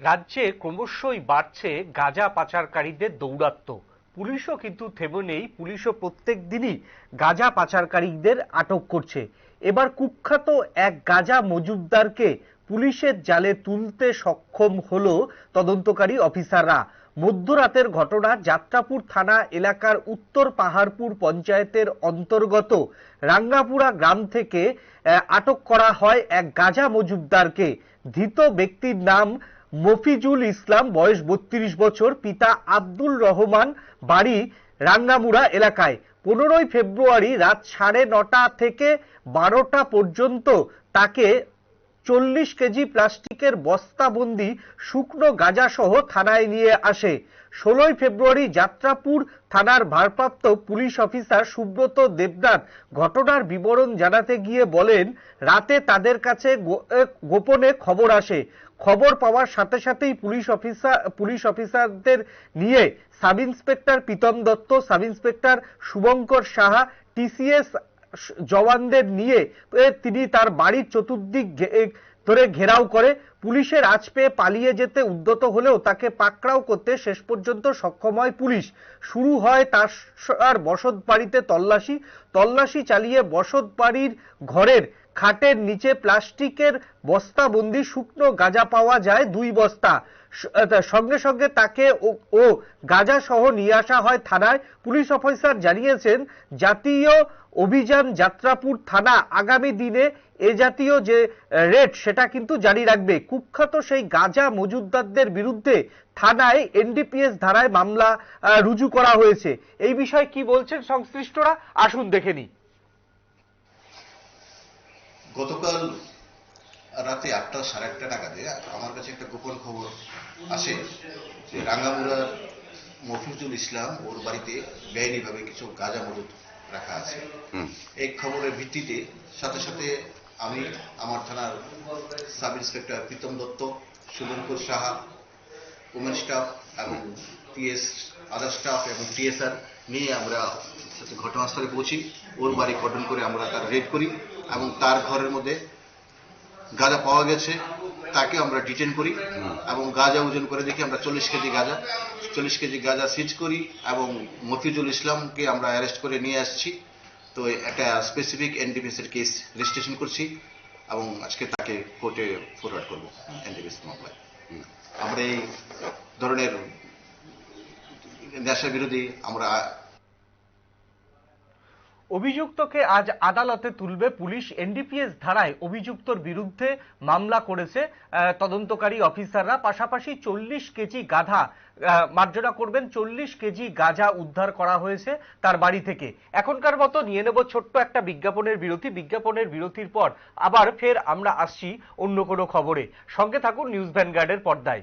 রাজ্যে ক্রমশই বাড়ছে গাঁজা পাচারকারীদের দৌরাত্ম্য। পুলিশও কিন্তু থেমে নেই, পুলিশও প্রত্যেক দিনই গাঁজা পাচারকারীদের আটক করছে। এবার কুখ্যাত এক গাঁজা মজুমদারকে পুলিশের জালে তুলতে সক্ষম হল তদন্তকারী অফিসাররা। মধ্যরাতের ঘটনা যাত্রাপুর থানা এলাকার উত্তর পাহাড়পুর পঞ্চায়েতের অন্তর্গত রাঙ্গাপুরা গ্রাম থেকে আটক করা হয় এক গাঁজা মজুমদারকে। ধৃত ব্যক্তির নাম মফিজুল ইসলাম, বয়স বত্রিশ বছর, পিতা আব্দুল রহমান, বাড়ি রাঙ্গামুড়া এলাকায়। পনেরোই ফেব্রুয়ারি রাত সাড়ে নটা থেকে বারোটা পর্যন্ত তাকে চল্লিশ কেজি প্লাস্টিকের বস্তাবন্দি শুকনো গাঁজা সহ থানায় নিয়ে আসে। ষোলোই ফেব্রুয়ারি যাত্রাপুর থানার ভারপ্রাপ্ত পুলিশ অফিসার সুব্রত দেবনাথ ঘটনার বিবরণ জানাতে গিয়ে বলেন, রাতে তাদের কাছে গোপনে খবর আসে। খবর পাওয়ার সাথে সাথেই পুলিশ অফিসার, পুলিশ অফিসারদের নিয়ে sub inspector Pritam Dutta sub inspector Shubhankar Saha, TCS জওয়ানদের নিয়ে তিনি তার বাড়ির চতুর্দিক ধরে ঘেরাও করে। পুলিশের আজ পেয়ে পালিয়ে যেতে উদ্যত হলেও তাকে পাকড়াও করতে শেষ পর্যন্ত সক্ষম হয় পুলিশ। শুরু হয় তার আর বসত বাড়িতে তল্লাশি। তল্লাশি চালিয়ে বসত বাড়ির ঘরের খাটের নিচে প্লাস্টিকের বস্তাবন্দি শুকনো গাঁজা পাওয়া যায় দুই বস্তা। সঙ্গে সঙ্গে তাকে ও- গাঁজা সহ নিয়ে আসা হয় থানায়। পুলিশ অফিসার জানিয়েছেন, জাতীয় অভিযান যাত্রাপুর থানা আগামী দিনে এ জাতীয় যে রেট সেটা কিন্তু জারি রাখবে। কুখ্যাত সেই গাঁজা মজুদদারদের বিরুদ্ধে থানায় এনডিপিএস ধারায় মামলা রুজু করা হয়েছে। এই বিষয়ে কি বলছেন সংশ্লিষ্টরা? আসুন দেখে নিই। গতকাল রাতে আটটা সাড়ে আটটা নাগাদে আমার কাছে একটা গোপন খবর আসে যে রাঙ্গামুড়ার মফিজুল ইসলাম ওর বাড়িতে বেআইনিভাবে কিছু গাঁজা মজুদ রাখা আছে। এই খবরের ভিত্তিতে সাথে সাথে আমি আমার থানার sub inspector Pritam Dutta Subhankar Saha women staff এবং টিএস আদার স্টাফ এবং টিএসআর নিয়ে আমরা ঘটনাস্থলে পৌঁছি। ওর বাড়ি কটন করে আমরা তার রেড করি এবং তার ঘরের মধ্যে গাঁজা পাওয়া গেছে, তাকে আমরা ডিটেন করি এবং গাঁজা ওজন করে দেখি আমরা চল্লিশ কেজি গাঁজা। চল্লিশ কেজি গাঁজা সিজ করি এবং মফিজুল ইসলামকে আমরা অ্যারেস্ট করে নিয়ে আসছি। তো একটা স্পেসিফিক এনডিপিএস এর কেস রেজিস্ট্রেশন করছি এবং আজকে তাকে কোর্টে ফরওয়ার্ড করব এনডিপিএস মামলায়। আমরা এই ধরনের নেশা বিরোধী আমরা অভিযুক্তকে আজ আদালতে তুলবে পুলিশ। এনডিপিএস ধারায় অভিযুক্তর বিরুদ্ধে মামলা করেছে তদন্তকারী অফিসাররা। পাশাপাশি চল্লিশ কেজি গাধা মার্জনা করবেন। চল্লিশ কেজি গাঁজা উদ্ধার করা হয়েছে তার বাড়ি থেকে। এখনকার মতো নিয়ে নেব ছোট্ট একটা বিজ্ঞাপনের বিরতি। বিজ্ঞাপনের বিরতির পর আবার ফের আমরা আসছি অন্য কোনো খবরে। সঙ্গে থাকুন নিউজ ভ্যানগার্ডের পর্দায়।